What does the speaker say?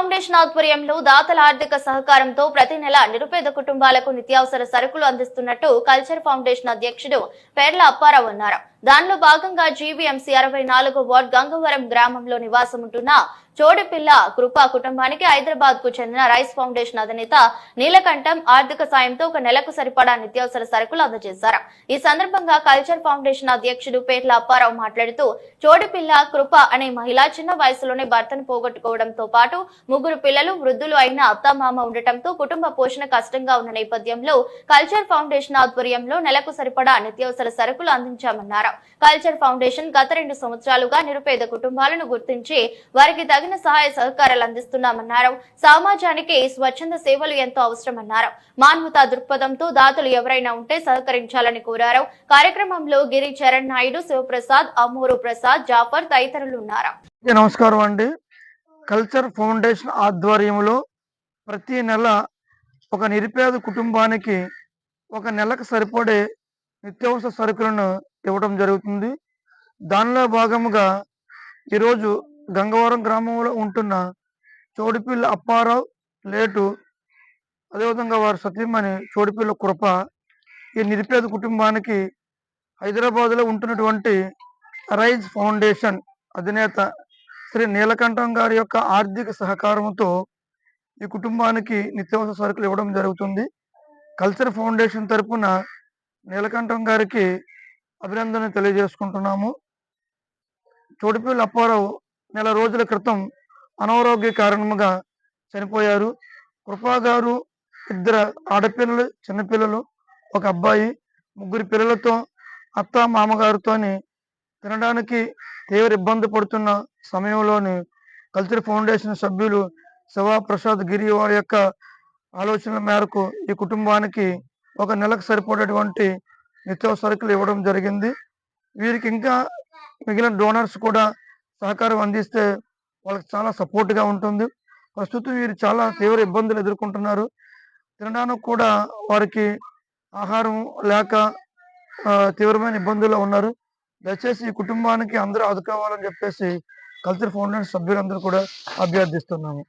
Foundation ఆధ్వర్యంలో దాతల ఆర్థిక సహకారంతో ప్రతి నెల నిరుపేద కుటుంబాలకు నిత్యావసర సరుకులు అందిస్తున్నట్టు కల్చర్ ఫౌండేషన్ అధ్యక్షుడు పేర్ల అప్పారావు అన్నారు. దానిలో భాగంగా జీవీఎంసీ అరవై నాలుగు వార్డ్ గంగవరం గ్రామంలో నివాసం ఉంటున్న చోడిపిల్ల కృపా కుటుంబానికి హైదరాబాద్కు చెందిన రైస్ ఫౌండేషన్ అధినేత నీలకంఠం ఆర్థిక సాయంతో ఒక నెలకు సరిపడా నిత్యావసర సరుకులు అందజేశారు. ఈ సందర్భంగా కల్చర్ ఫౌండేషన్ అధ్యక్షుడు పేర్ల అప్పారావు మాట్లాడుతూ చోడిపిల్ల కృప అనే మహిళ చిన్న వయసులోనే భర్తను పోగొట్టుకోవడంతో పాటు ముగ్గురు పిల్లలు వృద్ధులు అయిన అత్తమామ ఉండటంతో కుటుంబ పోషణ కష్టంగా ఉన్న నేపథ్యంలో కల్చర్ ఫౌండేషన్ ఆధ్వర్యంలో నెలకు సరిపడా నిత్యావసర సరుకులు అందించామన్నారు. కల్చర్ ఫౌండేషన్ గత రెండు సంవత్సరాలుగా నిరుపేద కుటుంబాలను గుర్తించి వారికి తగిన సహాయ సహకారాలు అందిస్తున్నామన్నారు. సమాజానికి స్వచ్ఛంద సేవలు ఎంతో అవసరమన్నారు. మానవతా దృక్పథంతో దాతలు ఎవరైనా ఉంటే సహకరించాలని కోరారు. కార్యక్రమంలో గిరి చరణ్ నాయుడు శివప్రసాద్ అమూరు ప్రసాద్ జాఫర్ తదితరులు ఉన్నారు. నమస్కారం అండి. కల్చర్ ఫౌండేషన్ ఆధ్వర్యంలో ప్రతి నెల ఒక నిరుపేద కుటుంబానికి ఒక నెలకు సరిపడే నిత్యావసర సరుకులను ఇవ్వడం జరుగుతుంది. దానిలో భాగముగా ఈరోజు గంగవరం గ్రామంలో ఉంటున్న చోడిపిల్ల అప్పారావు లేటు అదేవిధంగా వారి సతీమణి చోడిపిల్ల కృప ఈ నిరుపేద కుటుంబానికి హైదరాబాద్లో ఉంటున్నటువంటి రైజ్ ఫౌండేషన్ అధినేత శ్రీ నీలకంఠం గారి యొక్క ఆర్థిక సహకారంతో ఈ కుటుంబానికి నిత్యావసర సరుకులు ఇవ్వడం జరుగుతుంది. కల్చర్ ఫౌండేషన్ తరపున నీలకంఠం గారికి అభినందన తెలియజేసుకుంటున్నాము. చోటిపల్లి అప్పారావు నెల రోజుల క్రితం అనారోగ్య కారణముగా చనిపోయారు. కృపా గారు ఇద్దరు ఆడపిల్లలు చిన్నపిల్లలు ఒక అబ్బాయి ముగ్గురు పిల్లలతో అత్త మామగారితోని తినడానికి తీవ్ర ఇబ్బంది పడుతున్న సమయంలోని కల్చర్ ఫౌండేషన్ సభ్యులు శివ ప్రసాద్ గిరి వారి యొక్క ఆలోచనల మేరకు ఈ కుటుంబానికి ఒక నెలకు సరిపడేటువంటి నిత్యావసర సరుకులు ఇవ్వడం జరిగింది. వీరికి ఇంకా మిగిలిన డోనర్స్ కూడా సహకారం అందిస్తే వాళ్ళకి చాలా సపోర్ట్గా ఉంటుంది. ప్రస్తుతం వీరు చాలా తీవ్ర ఇబ్బందులు ఎదుర్కొంటున్నారు. తినడానికి కూడా వారికి ఆహారం లేక తీవ్రమైన ఇబ్బందుల్లో ఉన్నారు. దయచేసి ఈ కుటుంబానికి అందరూ ఆదుకోవాలని చెప్పేసి కల్చర్ ఫౌండేషన్ సభ్యులందరూ కూడా అభ్యర్థిస్తున్నాము.